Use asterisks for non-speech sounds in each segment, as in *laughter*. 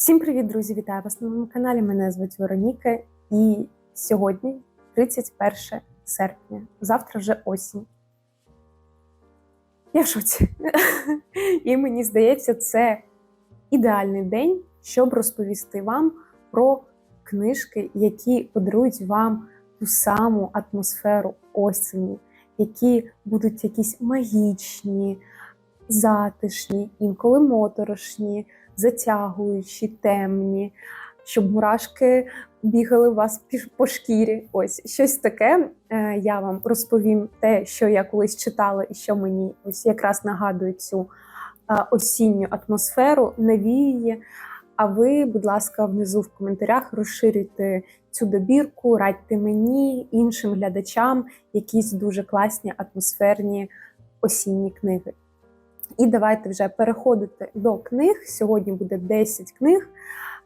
Всім привіт, друзі! Вітаю вас на моєму каналі. Мене звуть Вероніка, і сьогодні 31 серпня. Завтра вже осінь. Я в шоці. *laughs* І мені здається, це ідеальний день, щоб розповісти вам про книжки, які подарують вам ту саму атмосферу осені, які будуть якісь магічні, затишні, інколи моторошні, затягуючі, темні, щоб мурашки бігали у вас по шкірі. Ось щось таке. Е, Я вам розповім те, що я колись читала, і що мені ось якраз нагадує цю е, осінню атмосферу, навіює. А ви, будь ласка, внизу в коментарях розширюйте цю добірку, радьте мені, іншим глядачам якісь дуже класні атмосферні осінні книги. І давайте вже переходити до книг. Сьогодні буде 10 книг.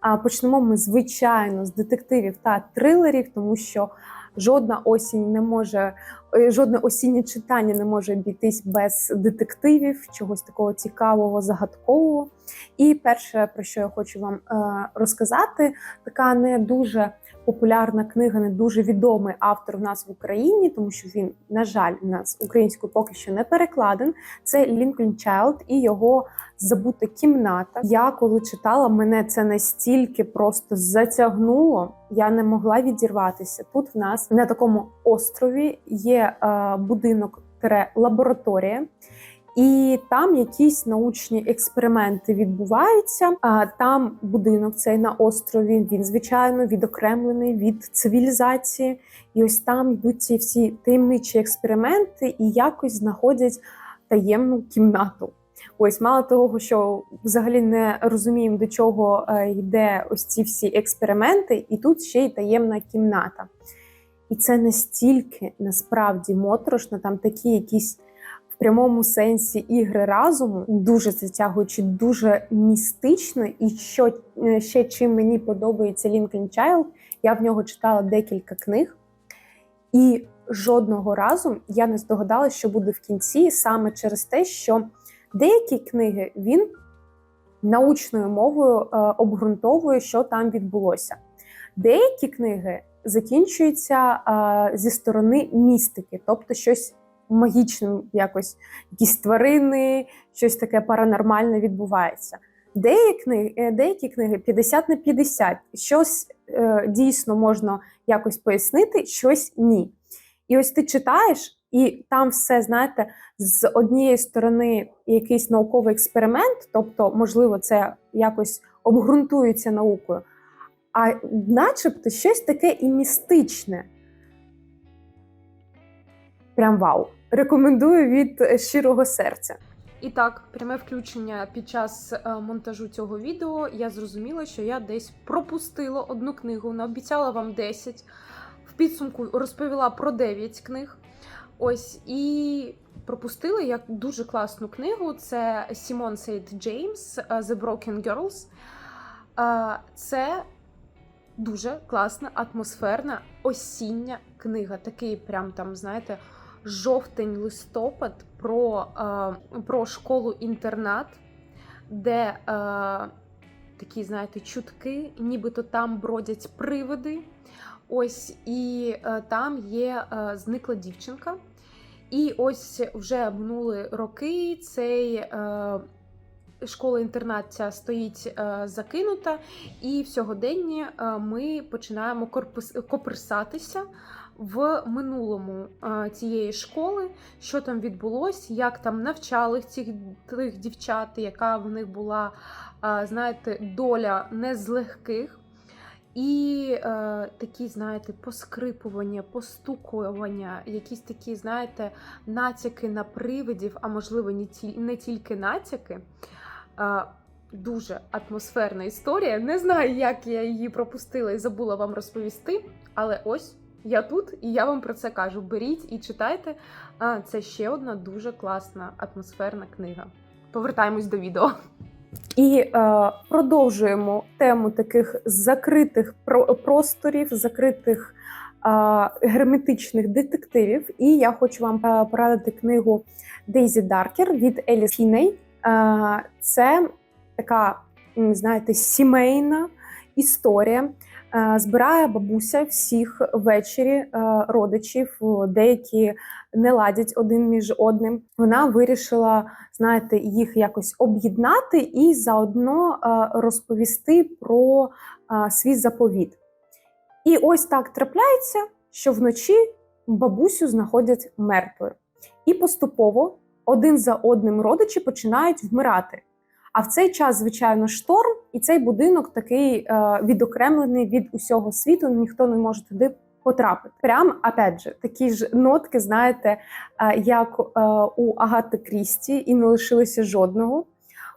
А почнемо ми, звичайно, з детективів та трилерів, тому що жодна осінь не може, е, жодне осіннє читання не може обійтись без детективів, чогось такого цікавого, загадкового. І перше, про що я хочу вам е, розказати, така не дуже популярна книга, не дуже відомий автор в нас в Україні, тому що він, на жаль, у нас українською поки що не перекладен. Це Лінкольн Чайлд і його забута кімната. Я коли читала, мене це настільки просто затягнуло. Я не могла відірватися. Тут в нас на такому острові є е, будинок лабораторія. І там якісь научні експерименти відбуваються. А там будинок цей на острові. Він звичайно відокремлений від цивілізації. І ось там йдуть ці всі таємничі експерименти і якось знаходять таємну кімнату. Ось мало того, що взагалі не розуміємо, до чого е, йде ось ці всі експерименти, і тут ще й таємна кімната. І це настільки насправді моторошно, там такі якісь прямому сенсі ігри разуму, дуже затягуючи, дуже містично. І що е, ще чим мені подобається Лінкольн Чайлд, я в нього читала декілька книг, і жодного разу я не здогадалася, що буде в кінці, саме через те, що деякі книги він научною мовою е, обґрунтовує, що там відбулося. Деякі книги закінчуються е, зі сторони містики, тобто щось магічним, якось якісь тварини, щось таке паранормальне відбувається. Деякі книги, деякі книги 50 на 50, щось е, дійсно можна якось пояснити, щось ні. І ось ти читаєш, і там все, знаєте, з однієї сторони якийсь науковий експеримент, тобто, можливо, це якось обґрунтується наукою, а начебто щось таке і містичне. Прям вау. Рекомендую від щирого серця. І так, пряме включення під час е, монтажу цього відео. Я зрозуміла, що я десь пропустила одну книгу, наобіцяла вам 10. В підсумку розповіла про 9 книг. Ось і пропустила я дуже класну книгу. Це Сімон Сейд Джеймс The Broken Girls. Е, Це дуже класна, атмосферна осіння книга. Такий, прям там, знаєте, жовтень-листопад про, е, про школу-інтернат, де е, такі, знаєте, чутки, нібито там бродять привиди. Ось і е, там є е, зникла дівчинка. І ось вже минули роки цей. Е, Школа-інтернат ця стоїть е, закинута, і в сьогоденні е, ми починаємо корпус, копирсатися в минулому цієї школи, що там відбулося, як там навчали цих тих дівчат, яка в них була, знаєте, доля не з легких. І е, такі, знаєте, поскрипування, постукування, якісь такі, знаєте, натяки на привидів, а можливо, не тільки натяки. Е, дуже атмосферна історія. Не знаю, як я її пропустила і забула вам розповісти, але ось я тут і я вам про це кажу. Беріть і читайте. Це ще одна дуже класна атмосферна книга. Повертаємось до відео. І е, продовжуємо тему таких закритих просторів, закритих е, герметичних детективів. І я хочу вам е, порадити книгу Дейзі Даркер від Еліс Кіней. Е, це така знаєте, сімейна історія. Е, Збирає бабуся всіх ввечері е, родичів, деякі не ладять один між одним. Вона вирішила, знаєте, їх якось об'єднати і заодно е, розповісти про е, свій заповіт. І ось так трапляється, що вночі бабусю знаходять мертвою. І поступово один за одним родичі починають вмирати. А в цей час, звичайно, шторм, і цей будинок такий е, відокремлений від усього світу. Ніхто не може туди потрапити. Прям опять же, такі ж нотки, знаєте, е, як е, у Агати Крісті, і не лишилося жодного.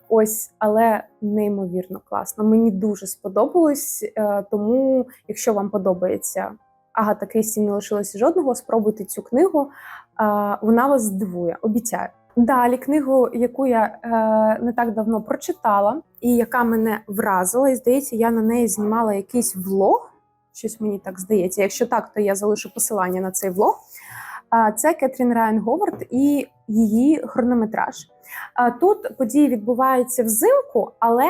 Ось, але неймовірно класно. Мені дуже сподобалось. Тому, якщо вам подобається Агата Крісті, не лишилося жодного, спробуйте цю книгу. Вона вас здивує, обіцяю. Далі книгу, яку я е, не так давно прочитала, і яка мене вразила, і здається, я на неї знімала якийсь влог. Щось мені так здається. Якщо так, то я залишу посилання на цей влог. Це Кетрін Райан Говард і її хронометраж. Тут події відбуваються взимку, але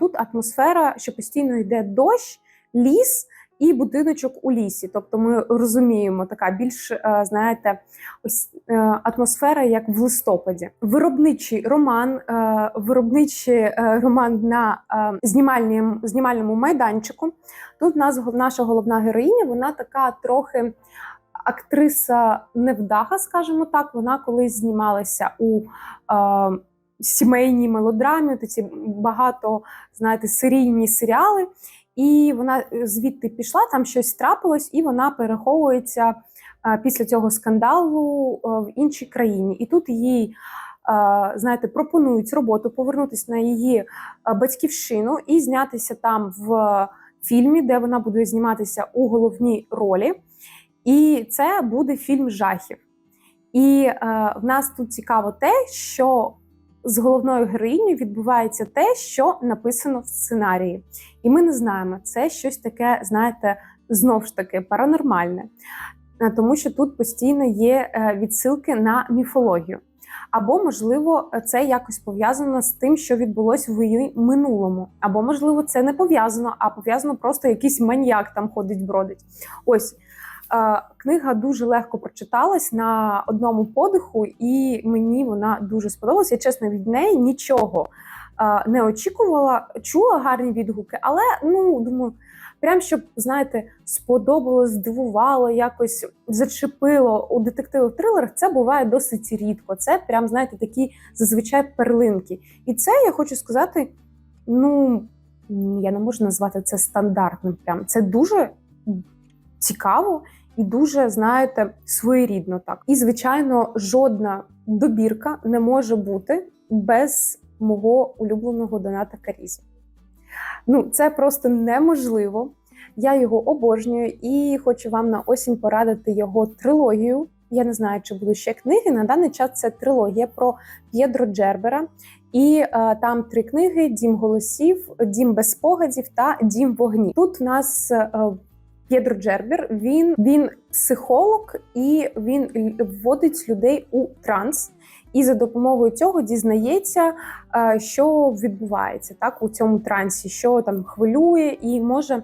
тут атмосфера, що постійно йде дощ, ліс і будиночок у лісі. Тобто ми розуміємо, така більш е, знаєте, ось е, атмосфера, як в листопаді. Виробничий роман, е, виробничий роман на знімальному, знімальному майданчику. Тут нас наша головна героїня, вона така трохи актриса невдаха, скажімо так. Вона колись знімалася у е, сімейній мелодрамі, ці багато, знаєте, серійні серіали. І вона е, звідти пішла, там щось трапилось, і вона переховується е, після цього скандалу е, в іншій країні. І тут їй, знаєте, пропонують роботу повернутися на її батьківщину і знятися там в фільмі, де вона буде зніматися у головній ролі. І це буде фільм жахів. І в нас тут цікаво те, що з головною героїнею відбувається те, що написано в сценарії. І ми не знаємо, це щось таке, знаєте, знов ж таки паранормальне, Е, тому що тут постійно є е, відсилки на міфологію. Або, можливо, це якось пов'язано з тим, що відбулося в її минулому. Або, можливо, це не пов'язано, а пов'язано просто якийсь маньяк там ходить, бродить. Ось книга дуже легко прочиталась на одному подиху, і мені вона дуже сподобалася. Я чесно від неї нічого не очікувала, чула гарні відгуки, але ну думаю, прям щоб знаєте, сподобалось, здивувало, якось зачепило у детективних трилерах. Це буває досить рідко. Це прям знаєте такі зазвичай перлинки. І це я хочу сказати. Ну я не можу назвати це стандартним. Прям це дуже цікаво і дуже, знаєте, своєрідно так. І, звичайно, жодна добірка не може бути без мого улюбленого доната Карізі. Ну, це просто неможливо. Я його обожнюю і хочу вам на осінь порадити його трилогію. Я не знаю, чи будуть ще книги. На даний час це трилогія про П'єдро Джербера. І е, там три книги: Дім голосів, Дім без спогадів та Дім вогні. Тут у нас е, П'єдро Джербер. Він, він психолог і він вводить людей у транс. І за допомогою цього дізнається, е, що відбувається так у цьому трансі, що там хвилює, і може,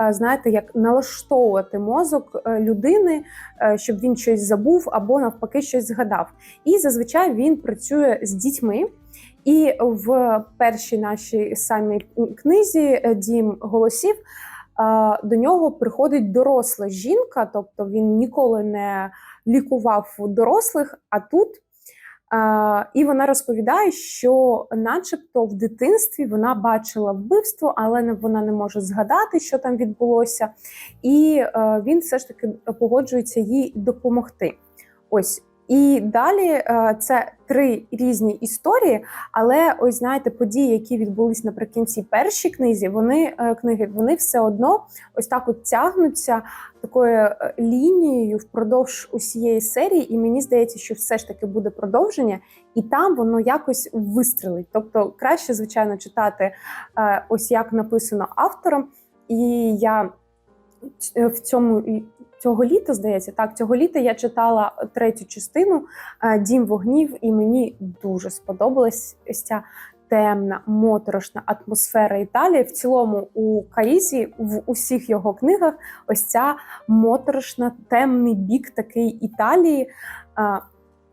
е, знаєте, як налаштовувати мозок е, людини, щоб він щось забув або навпаки щось згадав. І зазвичай він працює з дітьми. І в першій нашій самій книзі Дім голосів до нього приходить доросла жінка, тобто він ніколи не лікував дорослих, а тут. І вона розповідає, що, начебто, в дитинстві вона бачила вбивство, але вона не може згадати, що там відбулося, і е, він все ж таки погоджується їй допомогти. Ось і далі е, це три різні історії, але ось знаєте, події, які відбулись наприкінці першій книзі, вони е, книги, вони все одно ось так от тягнуться такою е, лінією впродовж усієї серії, і мені здається, що все ж таки буде продовження, і там воно якось вистрелить. Тобто краще, звичайно, читати ось як написано автором. І я в цьому цього літа, здається, так, цього літа я читала третю частину е, Дім вогнів, і мені дуже сподобалась ця темна, моторошна атмосфера Італії. В цілому у Каїзі в усіх його книгах ось ця моторошна, темний бік такий Італії.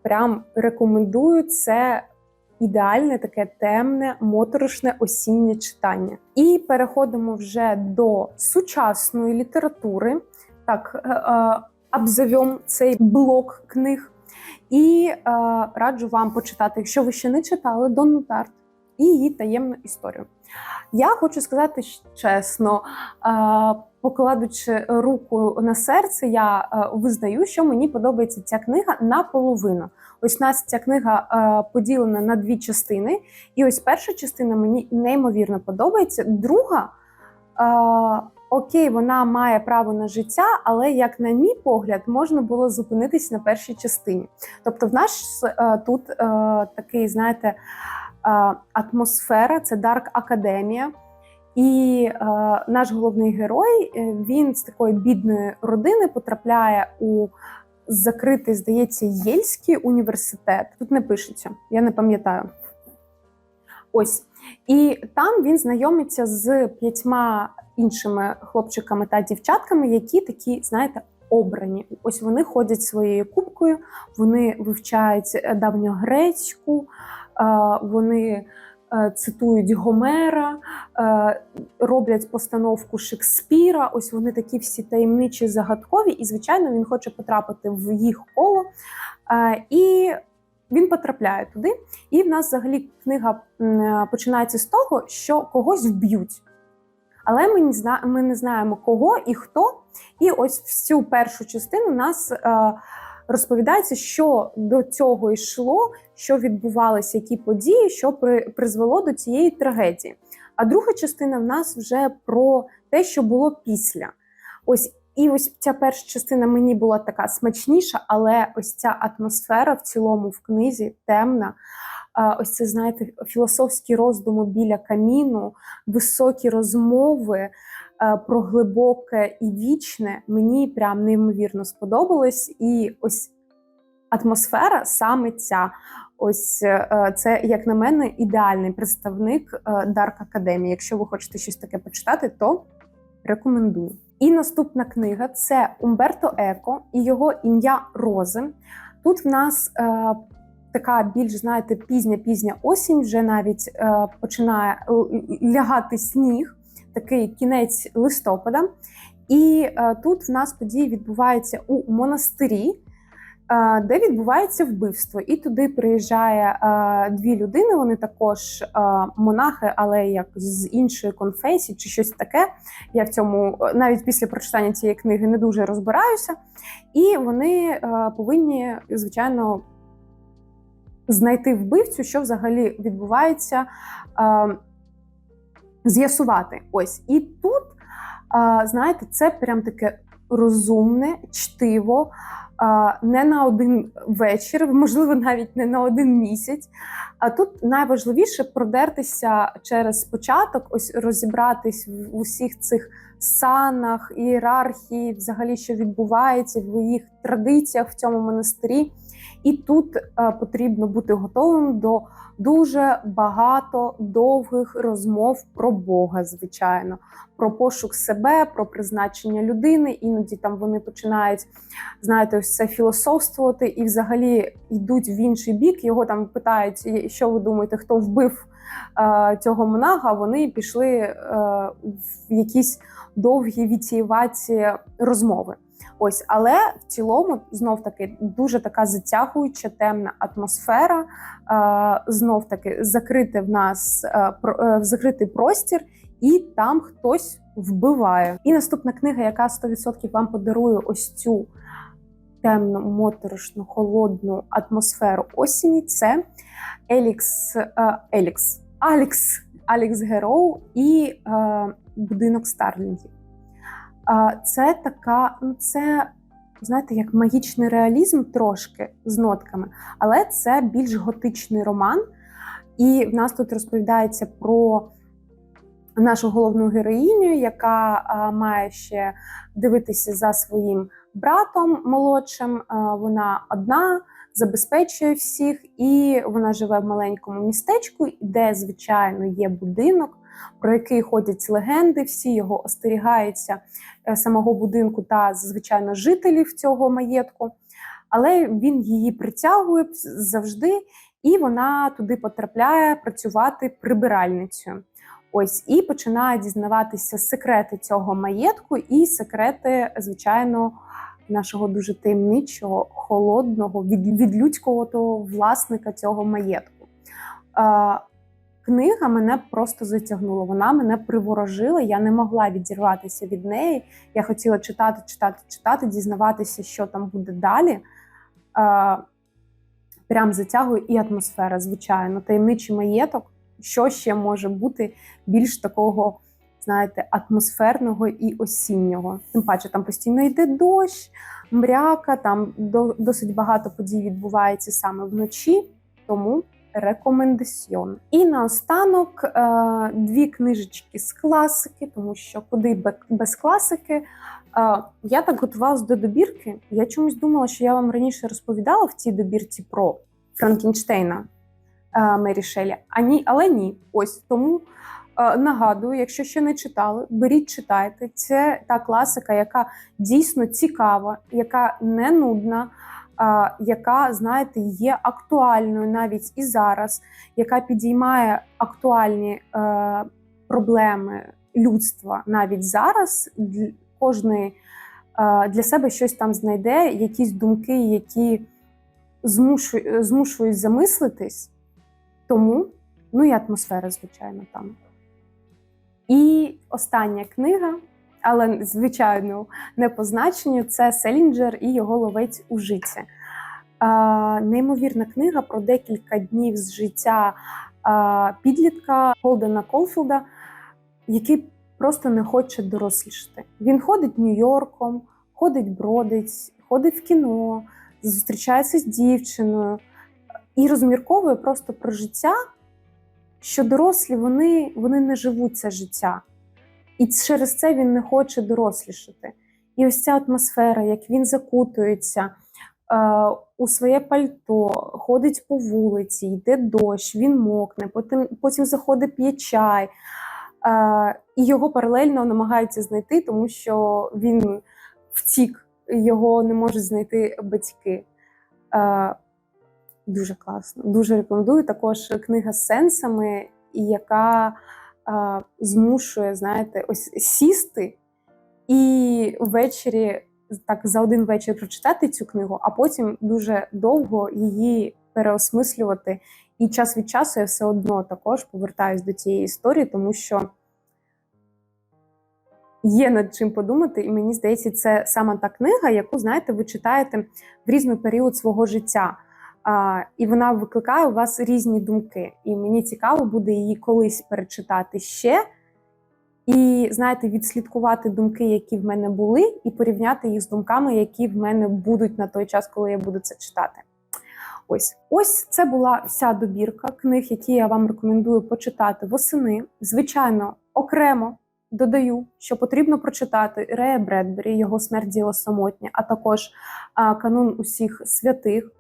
Прям рекомендую це. Ідеальне таке темне, моторошне осіннє читання. І переходимо вже до сучасної літератури. Так, е, е, обзовем цей блок книг. І е, раджу вам почитати, якщо ви ще не читали Донну Тарт і її таємну історію. Я хочу сказати чесно, покладучи руку на серце, я визнаю, що мені подобається ця книга наполовину. Ось у нас ця книга поділена на дві частини, і ось перша частина мені неймовірно подобається. Друга. Окей, вона має право на життя, але як на мій погляд, можна було зупинитись на першій частині. Тобто, в нас е, тут е, такий, знаєте, е, атмосфера, це Дарк Академія. І е, наш головний герой е, він з такої бідної родини потрапляє у закритий, здається, Єльський університет. Тут не пишеться, я не пам'ятаю. Ось. І там він знайомиться з п'ятьма іншими хлопчиками та дівчатками, які такі, знаєте, обрані. Ось вони ходять своєю кубкою, вони вивчають давньогрецьку, вони е, цитують Гомера, е, роблять постановку Шекспіра. Ось вони такі всі таємничі, загадкові, і, звичайно, він хоче потрапити в їх коло. Е, і він потрапляє туди, і в нас взагалі книга починається з того, що когось вб'ють. Але ми не зна... ми не знаємо кого і хто. І ось всю першу частину нас е, розповідається, що до цього йшло, що відбувалися, які події, що при... призвело до цієї трагедії. А друга частина в нас вже про те, що було після. Ось і ось ця перша частина мені була така смачніша, але ось ця атмосфера в цілому в книзі темна. Ось це, знаєте, філософські роздуми біля каміну, високі розмови про глибоке і вічне. Мені прям неймовірно сподобалось. І ось атмосфера саме ця. Ось е, це, як на мене, ідеальний представник Дарк Академії. Якщо ви хочете щось таке почитати, то рекомендую. І наступна книга це Умберто Еко і його ім'я Рози. Тут в нас е, така більш, знаєте, пізня-пізня осінь, вже навіть е, починає лягати сніг, такий кінець листопада. І е, тут в нас події відбуваються у монастирі. Е, де відбувається вбивство, і туди приїжджає е, дві людини. Вони також е, монахи, але як з іншої конфесії чи щось таке. Я в цьому навіть після прочитання цієї книги не дуже розбираюся. І вони повинні, звичайно, знайти вбивцю, що взагалі відбувається, з'ясувати. Ось і тут, знаєте, це прям таке розумне, чтиво не на один вечір, можливо, навіть не на один місяць. А тут найважливіше продертися через початок, ось розібратись в усіх цих санах, ієрархії, взагалі, що відбувається в їх традиціях в цьому монастирі. І тут е, потрібно бути готовим до дуже багато довгих розмов про Бога, звичайно, про пошук себе, про призначення людини. Іноді там вони починають, знаєте, ось це філософствувати і взагалі йдуть в інший бік. Його там питають, що ви думаєте, хто вбив е, цього монаха? Вони пішли е, в якісь довгі вітіюваці розмови. Ось, але в цілому знов таки дуже така затягуюча темна атмосфера. Е, знов таки закрити в нас е, е, закритий простір, і там хтось вбиває. І наступна книга, яка 100% вам подарує ось цю темну, моторошну, холодну атмосферу осені. Це Елікс Елікс Алікс Алікс Героу і будинок Старлінгів. Це така, ну це, знаєте, як магічний реалізм трошки з нотками, але це більш готичний роман. І в нас тут розповідається про нашу головну героїню, яка має ще дивитися за своїм братом молодшим. Вона одна забезпечує всіх, і вона живе в маленькому містечку, де, звичайно, є будинок, про який ходять легенди. Всі його остерігаються е, самого будинку та, звичайно, жителів цього маєтку. Але він її притягує завжди, і вона туди потрапляє працювати прибиральницею. Ось і починає дізнаватися секрети цього маєтку і секрети, звичайно, нашого дуже таємничого, холодного, від, відлюдського того власника цього маєтку. Книга мене просто затягнула. Вона мене приворожила. Я не могла відірватися від неї. Я хотіла читати, читати, читати, дізнаватися, що там буде далі. Прям затягує і атмосфера, звичайно, таємничий маєток. Що ще може бути більш такого, знаєте, атмосферного і осіннього? Тим паче, там постійно йде дощ, мряка, там досить багато подій відбувається саме вночі, тому рекомендаціон. І наостанок е, дві книжечки з класики, тому що куди бе- без класики. Е, Я так готувалась до добірки. Я чомусь думала, що я вам раніше розповідала в цій добірці про Франкенштейна е, Мері Шелі. А ні, але ні. Ось тому нагадую, якщо ще не читали, беріть, читайте. Це та класика, яка дійсно цікава, яка не нудна, яка, знаєте, є актуальною навіть і зараз, яка підіймає актуальні е, проблеми людства навіть зараз. Кожної е, для себе щось там знайде, якісь думки, які змушують замислитись. Тому, ну і атмосфера, звичайно, там. І остання книга, але, звичайно, не по значенню, це Селінджер і його ловець у житті. Неймовірна книга про декілька днів з життя підлітка Голдена Колфілда, який просто не хоче дорослішати. Він ходить Нью-Йорком, ходить бродить, ходить в кіно, зустрічається з дівчиною і розмірковує просто про життя, що дорослі вони, вони не живуть це життя. І через це він не хоче дорослішати. І ось ця атмосфера, як він закутується е, у своє пальто, ходить по вулиці, йде дощ, він мокне, потім, потім заходить п'є чай. Е, і його паралельно намагаються знайти, тому що він втік, його не можуть знайти батьки. Е, Дуже класно. Дуже рекомендую. Також книга з сенсами, яка змушує, знаєте, ось сісти і ввечері так за один вечір прочитати цю книгу, а потім дуже довго її переосмислювати. І час від часу я все одно також повертаюсь до цієї історії, тому що є над чим подумати, і мені здається, це саме та книга, яку знаєте, ви читаєте в різний період свого життя. І вона викликає у вас різні думки. І мені цікаво буде її колись перечитати ще. І, знаєте, відслідкувати думки, які в мене були, і порівняти їх з думками, які в мене будуть на той час, коли я буду це читати. Ось ось це була вся добірка книг, які я вам рекомендую почитати восени. Звичайно, окремо додаю, що потрібно прочитати Рея Бредбері, його смерть діло самотнє, а також канун усіх святих.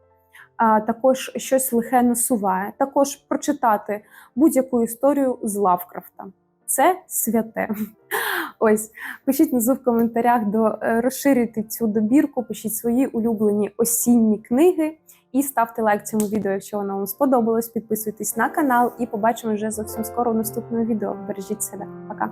Також щось лихе насуває, також прочитати будь-яку історію з Лавкрафта. Це святе. *laughs* Ось пишіть внизу в коментарях до е, розширити цю добірку, пишіть свої улюблені осінні книги і ставте лайк цьому відео, якщо воно вам сподобалось. Підписуйтесь на канал і побачимо вже зовсім скоро в наступному відео. Бережіть себе. Пока!